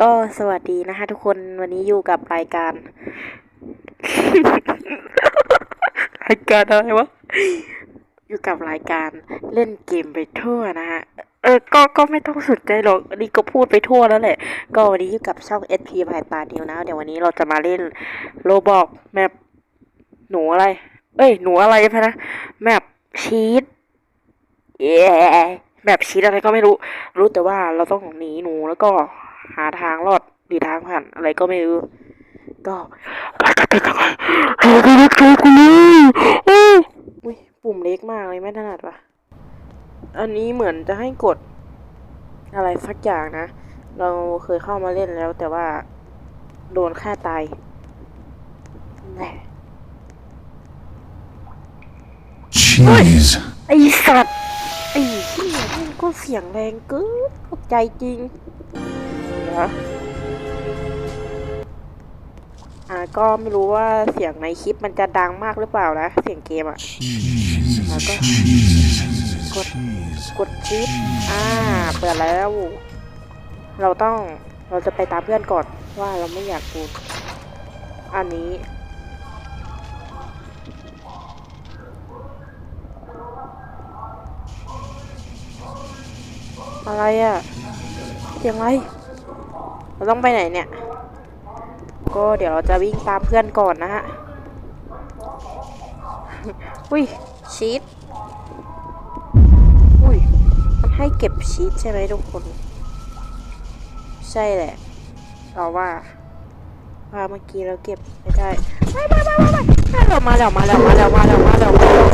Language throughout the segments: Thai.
ก็สวัสดีนะคะทุกคนวันนี้อยู่กับรายการ รายการอะไรวะ อยู่กับรายการเล่นเกมไปทั่วนะฮะ เออ ก็ ก็ไม่ต้องสนใจหรอกอันนี่ก็พูดไปทั่วแล้วแหละ ก็วันนี้อยู่กับช่อง SP ภายตาเดียวนะ เดี๋ยววันนี้เราจะมาเล่นโลบอกแมปหนูอะไร เอ้ย หนูอะไรพะนะ แมปชีตเย้แบบชีตอะไรก็ไม่รู้ รู้แต่ว่าเราต้องหนีหนูแล้วก็ หาทางรอดหรือทางผ่านอะไรก็ไม่รู้ ก็เราจะเป็นยังไงเราจะเล็กใจกูเลยอุ้ยปุ่มเล็กมากเลยไม่ถนัดว่ะ อันนี้เหมือนจะให้กด อะไรสักอย่างนะ เราเคยเข้ามาเล่นแล้วแต่ว่า โดนฆ่าตายแหม่ Cheese. ไอสัตว์ไอ้เหี้ยมันก็เสียงแรงเกินตกใจจริง เดี๋ยวอ่าก็ไม่รู้ว่าเสียงในคลิปมันจะดังมากหรือเปล่านะ เสียงเกมอะ Cheese. แล้วก็กดกดชิปอ่าเปิดแล้ว เราต้องเราจะไปตามเพื่อนก่อนว่าเราไม่อยากดูอันนี้อะไรอะ่ะเสียงอะไร เราต้องไปไหนเนี่ย ก็เดี๋ยวเราจะวิ่งตามเพื่อนก่อนนะฮะ อุ้ยชีตอุ้ย มันให้เก็บชีตใช่ไหมทุกคน ใช่แหละ เราว่าว่าเมื่อกี้เราเก็บไม่ได้ไม่ไม่ไม่ไม่ไม่เรามาแล้วมาแล้วมาแล้วมาแล้วมาแล้วมาแล้ว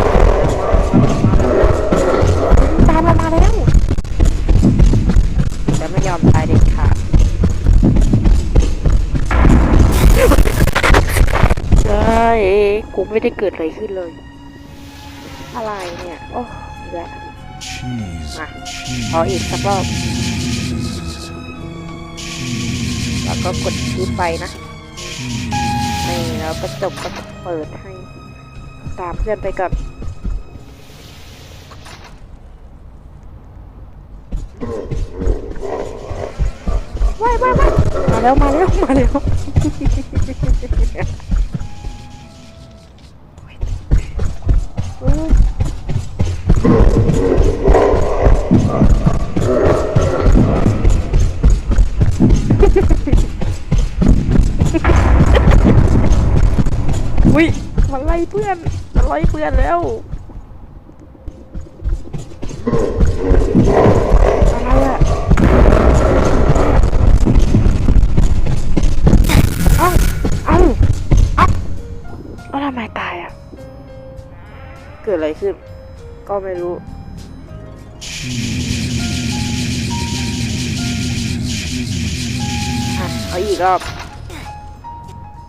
ตามเรามาแล้วจะไม่ยอมตายเด็ดขาด กูไม่ได้เกิดอะไรขึ้นเลย อะไรเนี่ย โอ้ยแล้ว Cheese. มาขออีกสักรอบแล้วก็กดชีไปนะนี่แล้วก็จบก็เปิดให้ ตามเพื่อนไปก่อนว้ายว้ายว้ายมาแล้วมาแล้วมาแล้ว อุ้ยมันไล่เพื่อนมันไล่เพื่อนแล้วอะไรอะเอ้าเอ้าเอ้าแล้วทำไมตายอะเกิดอะไรขึ้น ก็ไม่รู้ เขาอีกรอบ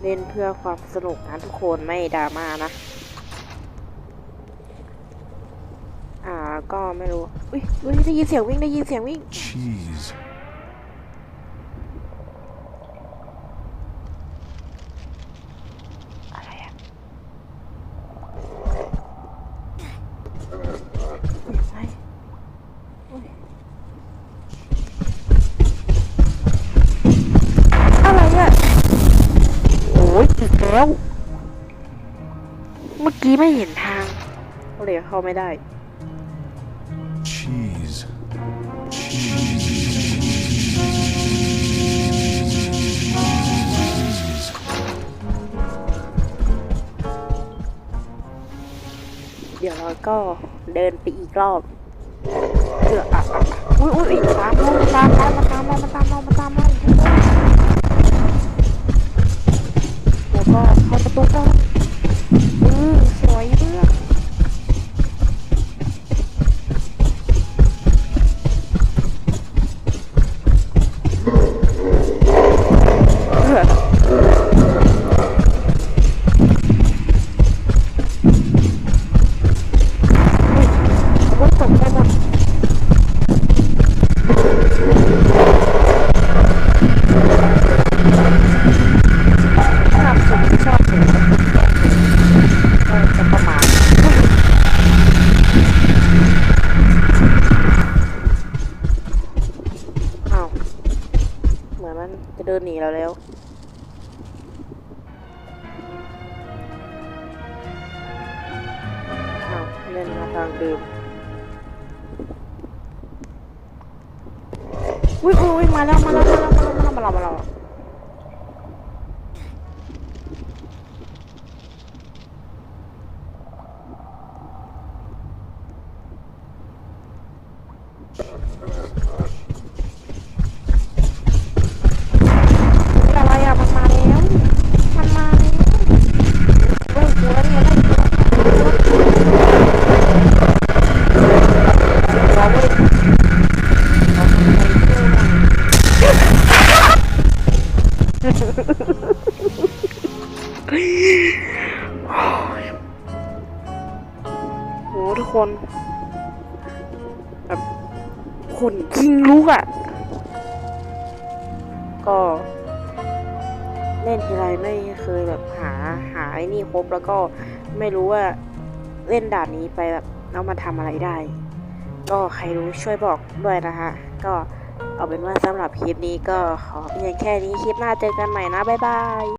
เล่นเพื่อความสนุกนะทุกคนไม่ดราม่านะ อ่าก็ไม่รู้ อุ้ยอุ้ยได้ยินเสียงวิ่งได้ยินเสียงวิ่ง Jeez. อะไรอะเสียงอะไรอุ๊ยอะไรอะโอ้ยอีกแล้ว เมื่อกี้ไม่เห็นทางก็เลยเข้าไม่ได้ Cheese. เดี๋ยวเราก็เดินไปอีกรอบเพื่ออะอะอุ้ยอุ้ยอุ๊ยตามเรามาตามเรามาตามเรามาตามเรามาตามเราแล้วก็เข้า ป นจะเดินหนีเราแล้ว เอาเล่นมาทางเดิมอุ้ยอุ้ยมาแล้วมาแล้วมาแล้วมาแล้วมาแล้วมาแล้ว โหทุกคนแบบขนยิงลุกอะ ก็เล่นทีไรไม่เคยแบบหาหาไอ้นี่ครบแล้วก็ไม่รู้ว่าเล่นด่านนี้ไปแบบแล้วมาทำอะไรได้ ก็ใครรู้ช่วยบอกด้วยนะคะก็ เอาเป็นว่าสำหรับคลิปนี้ก็ขอเพียงแค่นี้คลิปหน้าเจอกันใหม่นะบ๊ายบาย